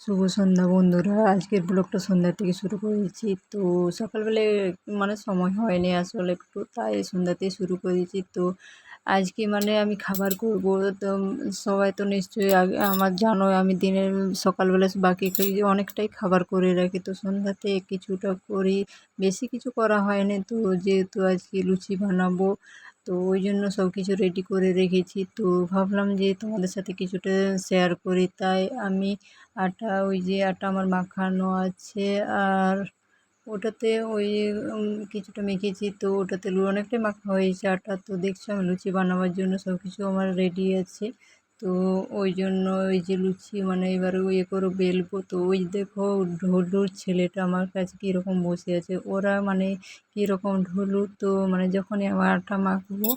শুভ সন্ধ্যা বন্ধুরা। আজকের ব্লগটা সন্ধ্যা থেকে শুরু করেছি। তো সকালবেলায় মানে সময় হয়নি আসলে একটু, তাই সন্ধ্যাতেই শুরু করেছি। তো আজকে মানে আমি খাবার করব। তো সবাই তো নিশ্চয়ই আমার জানো আমি দিনের সকালবেলা বাকি অনেকটাই খাবার করে রাখি। তো সন্ধ্যাতে কিছুটা করি, বেশি কিছু করা হয়নি। তো যেহেতু আজকে লুচি বানাবো তো ওই জন্য সব কিছু রেডি করে রেখেছি। তো ভাবলাম যে তোমাদের সাথে কিছুটা শেয়ার করি। তাই আমি আটা, ওই যে আটা আমার মাখানো আছে আর ওটাতে ওই কিছুটা মেখেছি। তো ওটাতে অনেকটাই মাখা হয়েছে আটা। তো দেখছি আমি লুচি বানাবার জন্য সব কিছু আমার রেডি আছে। তো ওই জন্য ওই যে লুচি মানে এবার ইয়ে করে বেলবো। তো ওই দেখো, ঢোলুর ছেলেটা আমার কাছে কীরকম বসে আছে। ওরা মানে কীরকম ঢোলু, তো মানে যখনই আমার আটা মাখবো,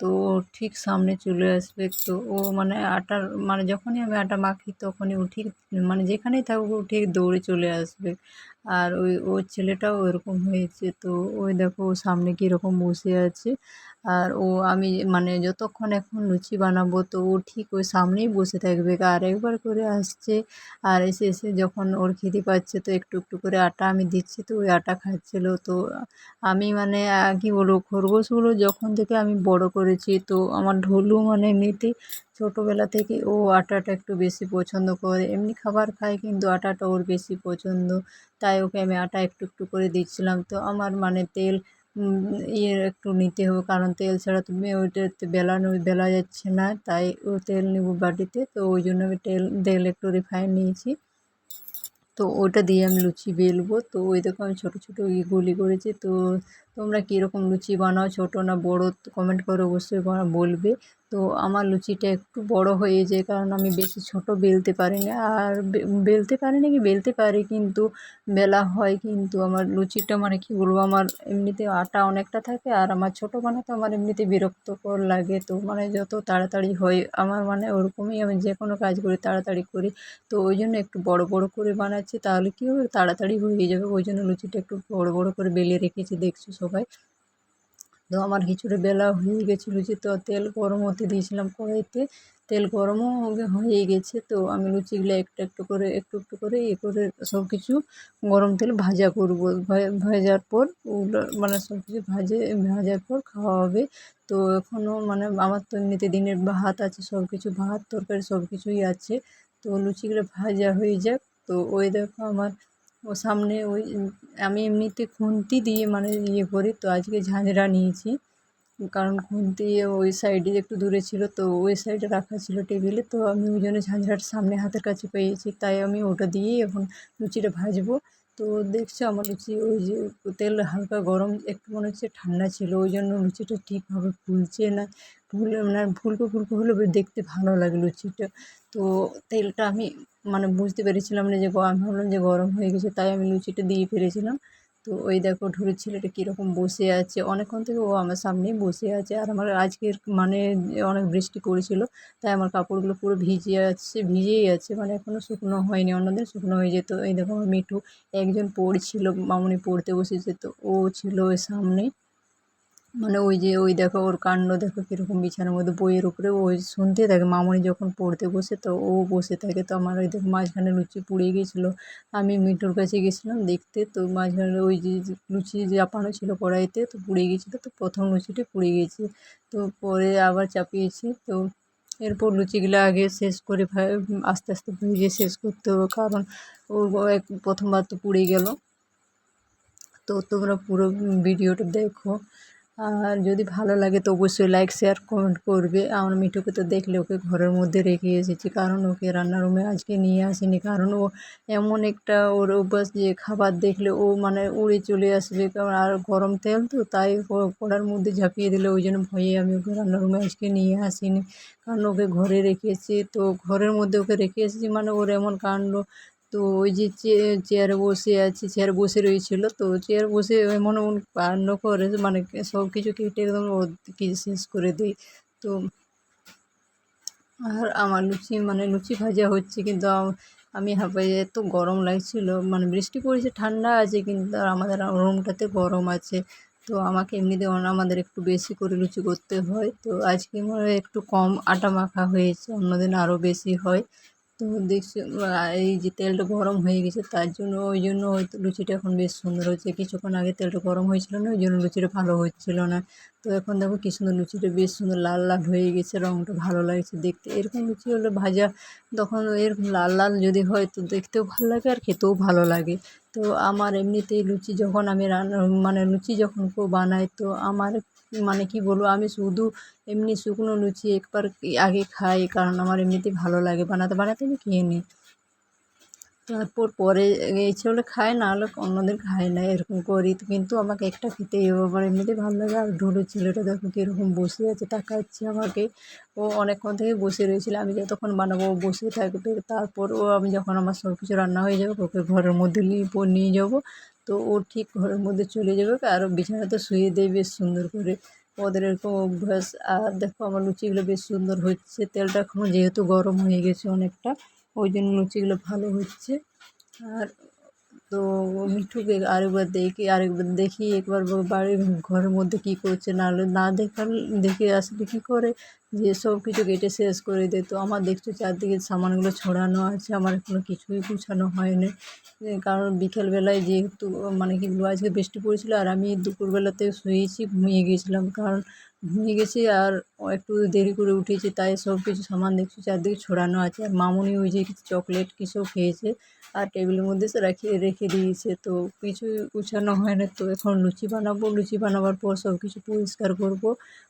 তো ঠিক সামনে চলে আসবে। তো ও মানে আটার মানে যখনই আমি আটা মাখি, তখনই ও ঠিক মানে যেখানেই থাকুক ও ঠিক দৌড়ে চলে আসবে। আর ওই, ওর ছেলেটাও ওরকম হয়েছে। তো ওই দেখো, ও সামনে কীরকম বসে আছে। আর ও, আমি মানে যতক্ষণ এখন লুচি বানাবো, তো ও ঠিক ওই সামনেই বসে থাকবে। আর একবার করে আসছে, আর এসে এসে যখন ওর খিদে পাচ্ছে, তো একটু একটু করে আটা আমি দিচ্ছি। তো ওই আটা খাচ্ছিলো। তো আমি মানে কী বলব, খরগোশগুলো যখন থেকে আমি বড় করেছি, তো আমার ঢোলু মানে এমনিতেই ছোটোবেলা থেকে ও আটাটা একটু বেশি পছন্দ করে। এমনি খাবার খায় কিন্তু আটাটা ওর বেশি পছন্দ। তাই ওকে আমি আটা একটু একটু করে দিচ্ছিলাম। তো আমার মানে তেল ইয়ে একটু নিতে হবে। কারণ তেল ছাড়া তুমি ওইটাতে বেলানো, বেলা যাচ্ছে না। তাই ও তেল নেব বাটিতে। তো ওই জন্য আমি তেল তেল একটু রিফাইন নিয়েছি। তো ওটা দিয়ে আমি লুচি বেলবো। তো ওই দেখো আমি ছোটো ছোটো গুলি করেছি। তো তোমরা কীরকম লুচি বানাও, ছোটো না বড়ো কমেন্ট করে অবশ্যই বলবে। তো আমার লুচিটা একটু বড় হয়ে যায়, কারণ আমি বেশি ছোট বেলতে পারি না। আর বেলতে পারি না কি বেলতে পারি, কিন্তু বেলা হয় কিন্তু আমার লুচিটা মানে কী বলব, আমার এমনিতে আটা অনেকটা থাকে আর আমার ছোটো বানাতে আমার এমনিতে বিরক্তকর লাগে। তো মানে যত তাড়াতাড়ি হয়, আমার মানে ওরকমই আমি যে কোনো কাজ করি, তাড়াতাড়ি করি। তো ওই জন্য একটু বড় বড় করে বানাচ্ছি, তাহলে কী হবে? তাড়াতাড়ি হয়ে যাবে। ওই জন্য লুচিটা একটু বড় বড় করে বেলে রেখেছি, দেখছ সবাই। তো আমার খিচুড়ি বেলা হয়ে গেছিল যে, তো তেল গরম হতে দিয়েছিলাম কড়াইতে। তেল গরমও হয়ে গেছে। তো আমি লুচিগুলো একটু একটু করে, একটু একটু করে এ করে সব কিছু গরম তেলে ভাজা করব। ভাজার পর ওগুলো মানে সব কিছু ভাজে, ভাজার পর খাওয়া হবে। তো এখনও মানে আমার তো এমনিতে দিনের ভাত আছে সব কিছু ভাত, তরকারি সব কিছুই আছে। তো লুচিগুলো ভাজা হয়ে যাক। তো ওই দেখো আমার ও সামনে ওই আমি এমনিতে খুন্তি দিয়ে মানে ইয়ে করি, তো আজকে ঝাঁঝরা নিয়েছি। কারণ খুন্তি ওই সাইডে একটু দূরে ছিল, তো ওই সাইডে রাখা ছিল টেবিলে, তো আমি ওই জন্য ঝাঁঝরাটা সামনে হাতের কাছে পেয়েছি। তাই আমি ওটা দিয়েই এখন লুচিটা ভাজবো। তো দেখছ আমার লুচি ওই যে তেল হালকা গরম, একটু মনে হচ্ছে ঠান্ডা ছিল, ওই জন্য লুচিটা ঠিকভাবে ফুলছে না। ফুলে মানে ফুলকো ফুলকো হলে দেখতে ভালো লাগে লুচিটা। তো তেলটা আমি মানে বুঝতে পেরেছিলাম না যে আমি ভাবলাম যে গরম হয়ে গেছে, তাই আমি লুচিটা দিয়ে ফেলেছিলাম। তো ওই দেখো ঢুলির ছেলেটা কীরকম বসে আছে। অনেকক্ষণ থেকে ও আমার সামনেই বসে আছে আর আমার আজকের মানে অনেক বৃষ্টি পড়েছিল, তাই আমার কাপড়গুলো পুরো ভিজে আছে, ভিজেই আছে। মানে এখনও শুকনো হয়নি, অন্যদিন শুকনো হয়ে যেত। এই দেখো আমার মিঠু একজন পড়ছিল, মামনি পড়তে বসেছে, তো ও ছিল ওই সামনেই। মানে ওই যে, ওই দেখো ওর কাণ্ড দেখো কীরকম বিছানার মধ্যে বইয়ের উপরে। ওই শুনতে থাকে, মামনি যখন পড়তে বসে তো ও বসে থাকে। তো আমার ওই দেখো মাঝখানে লুচি পুড়ে গিয়েছিল আমি মিঠুর কাছে গেছিলাম দেখতে। তো মাঝখানে ওই যে, লুচি চাপানো ছিল কড়াইতে, তো পুড়ে গিয়েছিল তো প্রথম লুচিটা পুড়ে গিয়েছে তো পরে আবার চাপিয়েছি। তো এরপর লুচিগুলো আগে শেষ করে আস্তে আস্তে ভেজে শেষ করতে হবে। কারণ ও এক, প্রথমবার তো পুড়ে গেল। তো তোমরা পুরো ভিডিওটা দেখো। যদি ভালো লাগে তো অবশ্যই লাইক শেয়ার কমেন্ট করবে। আমার মিঠুকে তো দেখলে ওকে ঘরের মধ্যে রেখে এসেছি। কারণ ওকে রান্নার রুমে আজকে নিয়ে আসিনি। কারণ ও এমন একটা ওর অভ্যাস যে খাবার দেখলে ও মানে উড়ে চলে আসবে। কারণ আর গরম তেল তো, তাই কড়ার মধ্যে ঝাঁপিয়ে দিলে ওই জন্য ভয়ে আমি ওকে রান্নার রুমে আজকে নিয়ে আসিনি। কারণ ওকে ঘরে রেখেছি তো ঘরের মধ্যে ওকে রেখে এসেছি মানে ওর এমন কাণ্ড তো ওই যে চেয়ারে বসে আছে চেয়ারে বসে রয়েছিলো, তো চেয়ারে বসে এমন এমন কাণ্ড করে মানে সব কিছু কেটে একদম শেষ করে দিই তো আর আমার লুচি মানে লুচি ভাজা হচ্ছে, কিন্তু আমি হাঁপাই এত গরম লাগছিল মানে বৃষ্টি পড়েছে, ঠান্ডা আছে, কিন্তু আমাদের রুমটাতে গরম আছে। তো আমাকে এমনিতে আমাদের একটু বেশি করে লুচি করতে হয়, তো আজকে মনে হয় একটু কম আটা মাখা হয়েছে, অন্যদিন আরও বেশি হয়। তো দেখছি এই যে তেলটা গরম হয়ে গেছে, তার জন্য ওই জন্য হয়তো লুচিটা এখন বেশ সুন্দর হচ্ছে। কিছুক্ষণ আগে তেলটা গরম হয়েছিল না, ওই জন্য লুচিটা ভালো হচ্ছিল না। তো এখন দেখো কী সুন্দর লুচিটা, বেশ সুন্দর লাল লাল হয়ে গেছে রঙটা ভালো লাগছে দেখতে। এরকম লুচি হলে ভাজা তখন এরকম লাল লাল যদি হয় তো দেখতেও ভালো লাগে আর খেতেও ভালো লাগে। তো আমার এমনিতেই লুচি যখন আমি রান্না মানে লুচি যখন কেউ বানাই, তো আমার মানে কি বলব, আমি শুধু এমনি শুকনো লুচি একবার আগে খাই, কারণ আমার এমনিতেই ভালো লাগে। বানাতে বানাতে আমি খেয়ে নিই। তারপর পরে ইচ্ছে হলে খায়, না হলে অন্যদের খায় না, এরকম করি। কিন্তু আমাকে একটা খেতেই আমার এমনিতেই ভালো লাগে। আর ঢোলের ছেলেটা দেখো কীরকম বসে আছে, তাকাচ্ছে আমাকে। ও অনেকক্ষণ থেকে বসে রয়েছিল। আমি যতক্ষণ বানাবো, ও বসে থাকবে। তারপর ও, আমি যখন আমার সব কিছু রান্না হয়ে যাবে, ওকে ঘরের মধ্যে নিয়ে নিয়ে যাব। তো ও ঠিক ঘরের মধ্যে চলে যাবে, আর বিছানাতে শুয়ে দেয় বেশ সুন্দর করে। ওদের এরকম অভ্যাস। আর দেখো আমার লুচিগুলো বেশ সুন্দর হচ্ছে। তেলটা এখনও যেহেতু গরম হয়ে গেছে অনেকটা। ওই জন্য লুচিগুলো ভালো হচ্ছে। আর তো মিঠুকে আরেকবার দেখি আরেকবার দেখি, একবার বাড়ির ঘরের মধ্যে কী করছে? নাহলে না দেখার, দেখে আসলে কী করে? যে সব কিছু কেটে শেষ করে দেয় তো আমার দেখছ চারদিকে সামানগুলো ছড়ানো আছে, আমার কোনো কিছুই গুছানো হয়নি। কারণ বিকেলবেলায় যেহেতু মানে কি আজকে বৃষ্টি পড়েছিল আর আমি দুপুরবেলাতে শুয়েছি, ঘুমিয়ে গিয়েছিলাম কারণ ঘুমিয়ে গেছি আর একটু দেরি করে উঠেছি, তাই সব কিছু সামান দেখছি, চারদিকে ছড়ানো আছে। আর মামুনি ওই যে কিছু চকলেট, কিছু খেয়েছে আর টেবিলের মধ্যে সে রাখিয়ে রেখে দিয়েছে। তো কিছুই গুছানো হয় না, তো এখন লুচি বানাবো, লুচি বানাবার পর সব কিছু পরিষ্কার করব।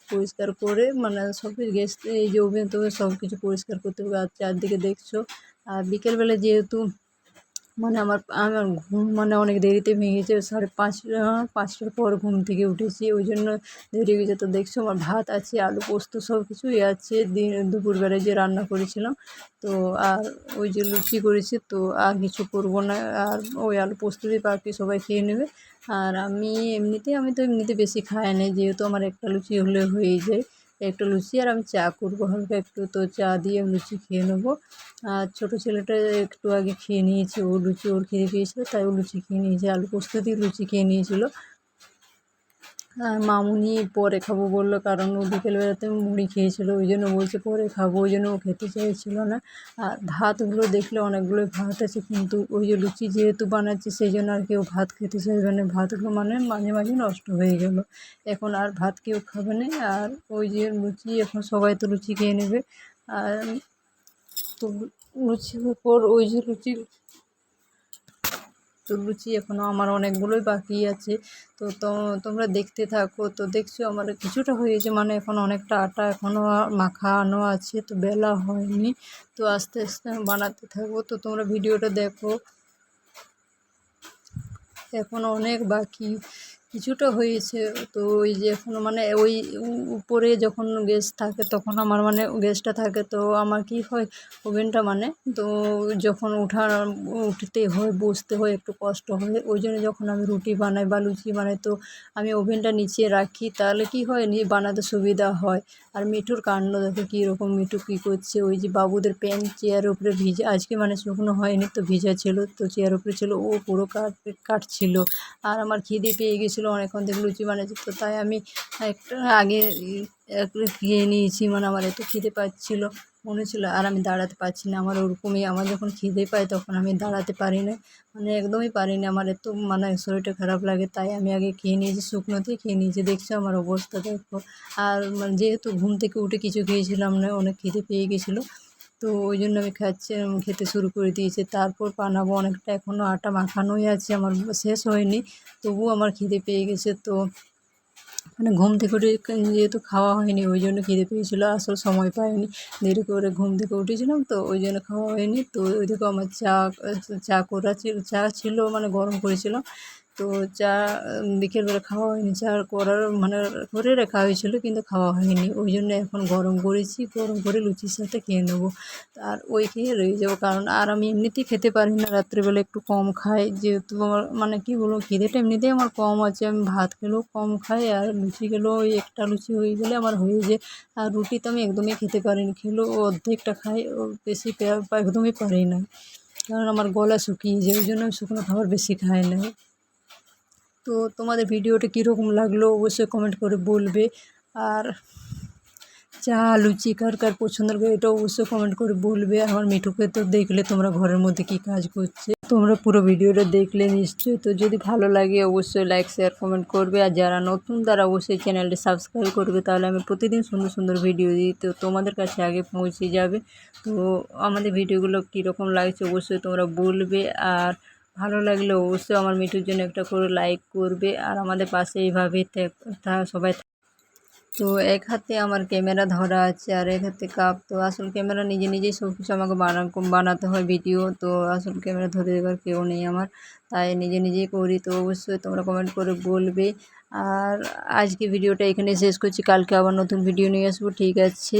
পরিষ্কার করে মানে সব কিছু গ্যাস এই যে ওভেন তো সব কিছু পরিষ্কার করতে হবে। আর চারদিকে দেখছ, আর বিকেলবেলা যেহেতু মানে আমার আমার ঘুম মানে অনেক দেরিতে ভেঙেছে, সাড়ে পাঁচটা, পাঁচটার পর ঘুম থেকে উঠেছি। ওই জন্য দেরি হয়ে গেছে তো দেখছ, আমার ভাত আছে, আলু পোস্ত সব কিছুই আছে। দিন, দুপুরবেলায় যে রান্না করেছিলাম, তো আর ওই যে লুচি করেছি, তো আর কিছু করব না। আর ওই আলু পোস্ত দিয়ে বাকি সবাই খেয়ে নেবে। আর আমি এমনিতে, আমি তো এমনিতে বেশি খাই না, যেহেতু আমার একটা লুচি হলে হয়েই যায়। একটা লুচি আর আমি চা করব। হালকা একটু তো চা দিয়ে লুচি খেয়ে নেব। আর ছোটো ছেলেটা একটু আগে খেয়ে নিয়েছে, ও লুচি ওর খেয়ে পেয়েছিলো, তাই ও লুচি খেয়ে নিয়েছে, আলু পোস্ত দিয়ে লুচি খেয়ে নিয়েছিলো। আর মামুনি পরে খাব বলল, কারণ ও বিকেলবেলাতে মুড়ি খেয়েছিল, ওই জন্য বলছে পরে খাব, ওই জন্য ও খেতে চাইছিল না। আর ভাতগুলো দেখলে অনেকগুলোই ভাত আছে, কিন্তু ওই যে লুচি যেহেতু বানাচ্ছি, সেই জন্য আর কেউ ভাত খেতে চাইবে না। ভাতগুলো মানে মাঝে মাঝে নষ্ট হয়ে গেল। এখন আর ভাত কেউ খাবে না, আর ওই যে লুচি, এখন সবাই তো লুচি খেয়ে নেবে। আর তো লুচির উপর ওই যে লুচি তো লুচি এখনও আমার অনেকগুলোই বাকি আছে। তো তো তোমরা দেখতে থাকো। তো দেখছ আমার কিছুটা হয়েছে মানে এখন অনেকটা আটা এখনও মাখানো আছে, তো বেলা হয়নি। তো আস্তে আস্তে বানাতে থাকব। তো তোমরা ভিডিওটা দেখো। এখনও অনেক বাকি। কিছুটা হয়েছে। তো ওই যে এখনও মানে ওই উপরে যখন গ্যাস থাকে তখন আমার মানে গ্যাসটা থাকে। তো আমার কি হয়, ওভেনটা মানে তো যখন উঠা উঠতে হয়, বসতে হয়, একটু কষ্ট হয়, ওই জন্য যখন আমি রুটি বানাই বা লুচি বানাই, তো আমি ওভেনটা নিচে রাখি। তাহলে কি হয়, নি, বানাতে সুবিধা হয়। আর মিঠুর কাণ্ড দেখো কীরকম মিঠু কী করছে? ওই যে বাবুদের প্যান্ট চেয়ারের উপরে ভিজে, আজকে মানে শুকনো হয়নি, তো ভিজা ছিল, তো চেয়ার উপরে ছিল, ও পুরো কাট, কাটছিল। আর আমার খিদে পেয়ে গেছিল অনেকক্ষণ থেকে লুচি বানাচ্ছি। তো তাই আমি একটা আগে খেয়ে নিয়েছি মানে আমার এত খিদে পাচ্ছিলো, মনে হচ্ছিল আর আমি দাঁড়াতে পারছি না। আমার ওরকমই, আমার যখন খিদে পায় তখন আমি দাঁড়াতে পারি না মানে একদমই পারি না। আমার এত মানে শরীরটা খারাপ লাগে, তাই আমি আগে খেয়ে নিয়েছি শুকনোতেই খেয়ে নিয়েছি। দেখছ আমার অবস্থা, দেখো। আর মানে যেহেতু ঘুম থেকে উঠে কিছু খেয়েছিলাম না, অনেক খিদে পেয়ে গেছিল। তো ওই জন্য আমি খাচ্ছি খেতে শুরু করে দিয়েছি। তারপর বানাবো অনেকটা এখনও আটা মাখানোই আছে, আমার শেষ হয়নি। তবুও আমার খিদে পেয়ে গেছে, তো মানে ঘুম থেকে উঠে যেহেতু খাওয়া হয়নি, ওই জন্য খিদে পেয়েছিলো, আসল সময় পাইনি। দেরি করে ঘুম থেকে উঠেছিলাম, তো ওই জন্য খাওয়া হয়নি। তো ওই দিকে আমার চা চা করা ছিল, চা ছিল মানে গরম করেছিলাম। তো চা বিকেলবেলা খাওয়া হয়নি চা করার মানে করে রাখা হয়েছিলো, কিন্তু খাওয়া হয়নি। ওই জন্য এখন গরম করেছি, গরম করে লুচির সাথে খেয়ে নেব। আর ওই খেয়ে রয়ে যাব, কারণ আর আমি এমনিতেই খেতে পারি না। রাত্রিবেলা একটু কম খাই, যেহেতু আমার মানে কী বলব, খিদেটা এমনিতেই আমার কম আছে। আমি ভাত খেলেও কম খাই, আর লুচি খেলেও ওই একটা লুচি হয়ে গেলে আমার হয়ে যায়। আর রুটি তো আমি একদমই খেতে পারিনি, খেলেও অর্ধেকটা খাই বেশি একদমই পারি না। কারণ আমার গলা শুকিয়ে যায়, ওই জন্য আমি শুকনো খাবার বেশি খাই না। তো তোমাদের ভিডিওটা কীরকম লাগল অবশ্যই কমেন্ট করে বলবে। আর চা লুচি কার কার পছন্দ করে এটা অবশ্যই কমেন্ট করে বলবে। আমার মিঠুকে তো দেখলে তোমরা ঘরের মধ্যে কি কাজ করছে। তোমরা পুরো ভিডিওটা দেখলে নিশ্চয়ই। তো যদি ভালো লাগে অবশ্যই লাইক শেয়ার কমেন্ট করবে। আর যারা নতুন তারা অবশ্যই চ্যানেলটি সাবস্ক্রাইব করবে। তাহলে আমি প্রতিদিন সুন্দর সুন্দর ভিডিও দিই। তো তোমাদের কাছে আগে পৌঁছে যাবে। তো আমাদের ভিডিওগুলো কীরকম লাগছে অবশ্যই তোমরা বলবে। আর ভালো লাগলে অবশ্যই আমার মিঠুর জন্য একটা করে লাইক করবে আর আমাদের পাশে এইভাবে সবাই তো এক হাতে আমার ক্যামেরা ধরা আছে আর এক হাতে কাপ তো আসল ক্যামেরা নিজে নিজেই সব কিছু আমাকে বানা বানাতে হয় ভিডিও তো আসল ক্যামেরা ধরে দেওয়ার কেউ নেই আমার, তাই নিজে নিজেই করি। তো অবশ্যই তোমরা কমেন্ট করে বলবে। আর আজকে ভিডিওটা এখানে শেষ করছি। কালকে আবার নতুন ভিডিও নিয়ে আসব। ঠিক আছে?